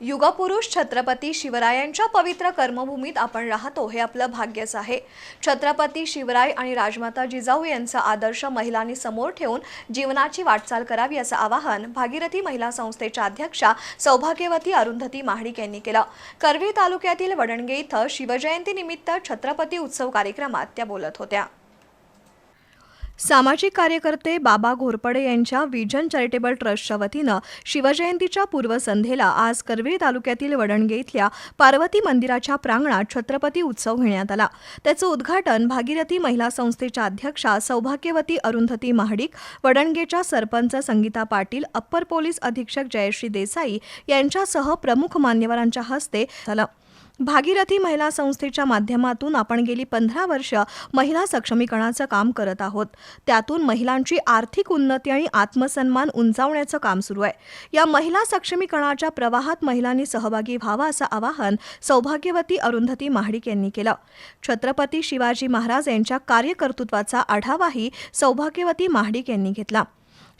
युगपुरुष छत्रपती शिवरायांच्या पवित्र कर्मभूमीत आपण राहतो हे आपलं भाग्यच आहे. छत्रपती शिवराय आणि राजमाता जिजाऊ यांचा आदर्श महिलांनी समोर ठेवून जीवनाची वाटचाल करावी असं आवाहन भागीरथी महिला संस्थेच्या अध्यक्षा सौभाग्यवती अरुंधती महाडिक यांनी केलं. करवी तालुक्यातील वडणगे इथं शिवजयंतीनिमित्त छत्रपती उत्सव कार्यक्रमात त्या बोलत होत्या. सामाजिक कार्यकर्ते बाबा घोरपडे यांच्या विजन चॅरिटेबल ट्रस्टच्या वतीनं शिवजयंतीच्या पूर्वसंध्येला आज करवीर तालुक्यातील वडणगे इथल्या पार्वती मंदिराच्या प्रांगणात छत्रपती उत्सव घेण्यात आला. त्याचं उद्घाटन भागीरथी महिला संस्थेच्या अध्यक्षा सौभाग्यवती अरुंधती महाडिक वडणगेच्या सरपंच संगीता पाटील अप्पर पोलीस अधीक्षक जयश्री देसाई यांच्यासह प्रमुख मान्यवरांच्या हस्ते झालं. भागीरथी महिला संस्थेच्या माध्यमातून आपण गेली पंधरा वर्ष महिला सक्षमीकरणाचं काम करत आहोत. त्यातून महिलांची आर्थिक उन्नती आणि आत्मसन्मान उंचावण्याचं काम सुरू आहे. या महिला सक्षमीकरणाच्या प्रवाहात महिलांनी सहभागी व्हावा असं आवाहन सौभाग्यवती अरुंधती महाडिक यांनी केलं. छत्रपती शिवाजी महाराज यांच्या कार्यकर्तृत्वाचा आढावाही सौभाग्यवती महाडिक यांनी घेतला.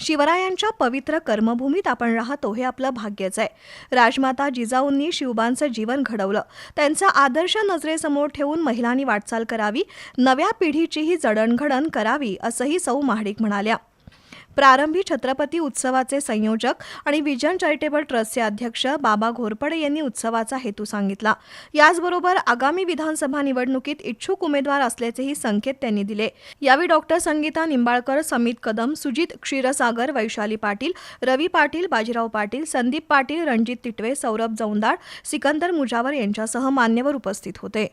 शिवरायांच्या पवित्र कर्मभूमीत आपण राहतो हे आपलं भाग्यच आहे. राजमाता जिजाऊंनी शिवबांचं जीवन घडवलं. त्यांचा आदर्श नजरेसमोर ठेवून महिलांनी वाटचाल करावी नव्या पिढीचीही जडणघडण करावी असंही सौ महाडिक म्हणाल्या. प्रारंभी छत्रपती उत्सवाचे संयोजक आणि विजन चॅरिटेबल ट्रस्टचे अध्यक्ष बाबा घोरपडे यांनी उत्सवाचा हेतू सांगितला. याचबरोबर आगामी विधानसभा निवडणुकीत इच्छुक उमेदवार असल्याचेही संकेत त्यांनी दिले. यावेळी डॉक्टर संगीता निंबाळकर समित कदम सुजित क्षीरसागर वैशाली पाटील रवी पाटील बाजीराव पाटील संदीप पाटील रणजित तिटवे सौरभ जौंदाळ सिकंदर मुजावर यांच्यासह मान्यवर उपस्थित होते.